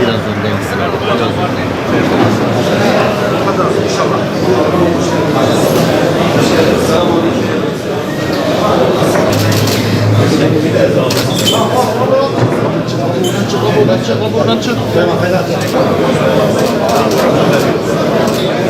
Biraz öndeyim. Biraz öndeyim.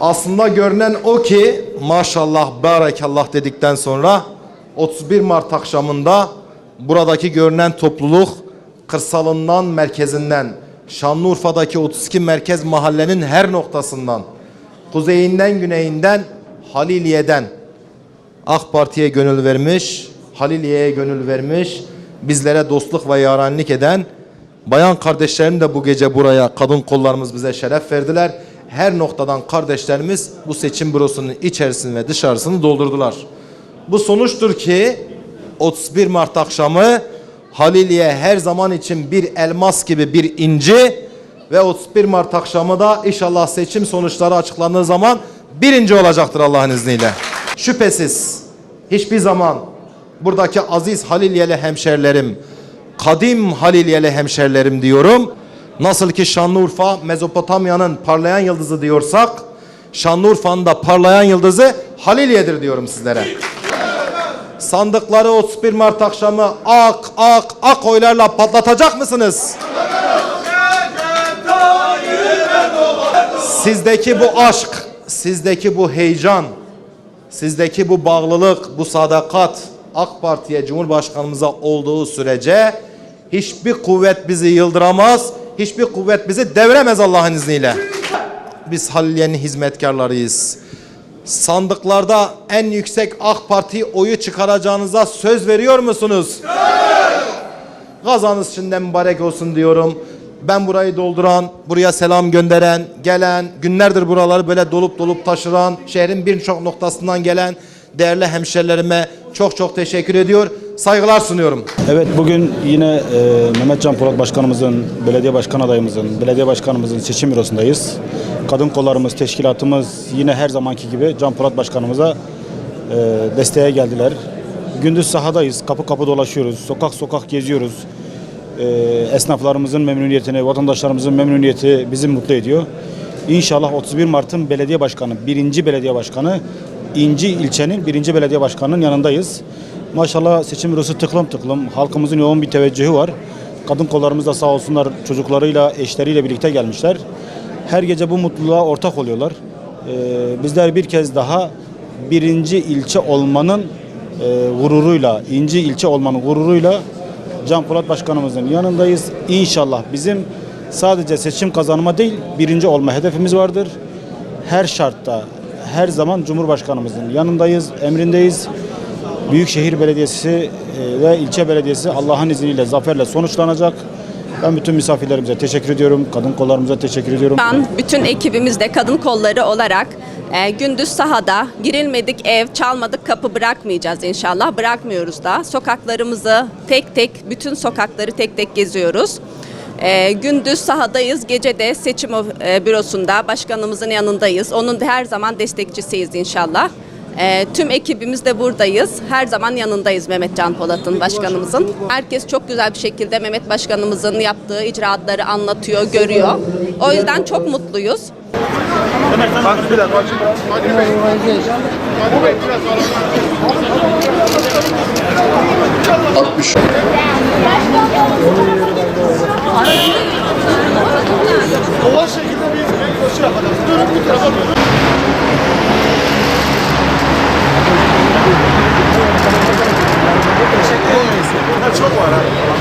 Aslında görünen o ki maşallah barakallah dedikten sonra 31 Mart akşamında buradaki görünen topluluk kırsalından merkezinden Şanlıurfa'daki 32 merkez mahallenin her noktasından kuzeyinden güneyinden Haliliye'den AK Parti'ye gönül vermiş, Haliliye'ye gönül vermiş, bizlere dostluk ve yarenlik eden bayan kardeşlerim de bu gece buraya kadın kollarımız bize şeref verdiler. Her noktadan kardeşlerimiz bu seçim bürosunun içerisini ve dışarısını doldurdular. Bu sonuçtur ki 31 Mart akşamı Haliliye her zaman için bir elmas gibi bir inci ve 31 Mart akşamı da inşallah seçim sonuçları açıklandığı zaman birinci olacaktır Allah'ın izniyle. Şüphesiz hiçbir zaman buradaki aziz Haliliyeli hemşerilerim, kadim Haliliyeli hemşerilerim diyorum. Nasıl ki Şanlıurfa Mezopotamya'nın parlayan yıldızı diyorsak, Şanlıurfa'nın da parlayan yıldızı Haliliye'dir diyorum sizlere. Sandıkları 31 Mart akşamı ak ak ak oylarla patlatacak mısınız? Sizdeki bu aşk, sizdeki bu heyecan, sizdeki bu bağlılık, bu sadakat AK Parti'ye Cumhurbaşkanımıza olduğu sürece hiçbir kuvvet bizi yıldıramaz, hiçbir kuvvet bizi deviremez Allah'ın izniyle. Biz Haliliye'nin hizmetkarlarıyız. Sandıklarda en yüksek AK Parti oyu çıkaracağınıza söz veriyor musunuz? Gazanız şimdiden mübarek olsun diyorum. Ben burayı dolduran, buraya selam gönderen, gelen, günlerdir buraları böyle dolup dolup taşıran, şehrin birçok noktasından gelen değerli hemşerilerime çok çok teşekkür ediyor. Saygılar sunuyorum. Evet bugün yine e, Mehmet Can Polat Başkanımızın, belediye başkan adayımızın, belediye başkanımızın seçim bürosundayız. Kadın kollarımız, teşkilatımız yine her zamanki gibi Can Polat Başkanımıza e, desteğe geldiler. Gündüz sahadayız, kapı kapı dolaşıyoruz, sokak sokak geziyoruz. E, esnaflarımızın memnuniyetini, vatandaşlarımızın memnuniyeti bizi mutlu ediyor. İnşallah 31 Mart'ın belediye başkanı, birinci belediye başkanı, İnci ilçenin birinci belediye başkanının yanındayız. Maşallah seçim bürosu tıklım tıklım. Halkımızın yoğun bir teveccühü var. Kadın kollarımız da sağ olsunlar çocuklarıyla, eşleriyle birlikte gelmişler. Her gece bu mutluluğa ortak oluyorlar. Ee, bizler bir kez daha birinci ilçe olmanın e, gururuyla, inci ilçe olmanın gururuyla Can Polat Başkanımızın yanındayız. İnşallah bizim sadece seçim kazanma değil, birinci olma hedefimiz vardır. Her şartta, her zaman Cumhurbaşkanımızın yanındayız, emrindeyiz. Büyükşehir Belediyesi e, ve ilçe belediyesi Allah'ın izniyle zaferle sonuçlanacak. Ben bütün misafirlerimize teşekkür ediyorum. Kadın kollarımıza teşekkür ediyorum. Ben bütün ekibimizde kadın kolları olarak e, gündüz sahada girilmedik ev, çalmadık kapı bırakmayacağız inşallah. Bırakmıyoruz da. Sokaklarımızı tek tek, bütün sokakları tek tek geziyoruz. E, gündüz sahadayız, gece de seçim e, bürosunda başkanımızın yanındayız. Onun da her zaman destekçisiyiz inşallah. E, tüm ekibimiz de buradayız. Her zaman yanındayız Mehmet Can Polat'ın başkanımızın. Herkes çok güzel bir şekilde Mehmet başkanımızın yaptığı icraatları anlatıyor, görüyor. O yüzden çok mutluyuz. Bak 60. para